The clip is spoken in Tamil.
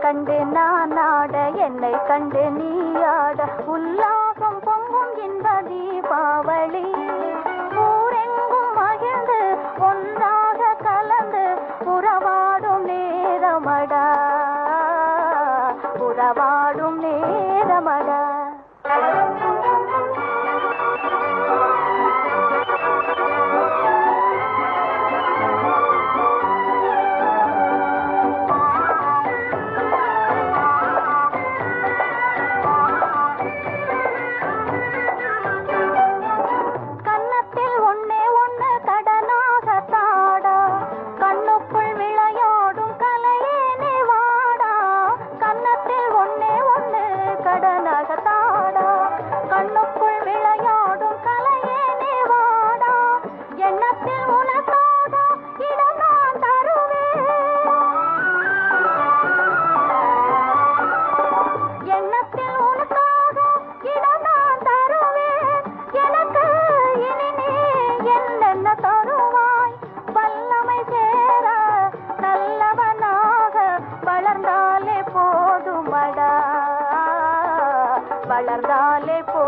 கண்டு நான் ஆட என்னை கண்டு நீ ஆட. உல்லாசம் பொங்கும் இந்த தீபாவளி ஊரெங்கும் மகிழ்ந்து ஒன்றாக கலந்து உறவாடும் நேரமடா. உறவாடும் நேரமடா कलर डाले पो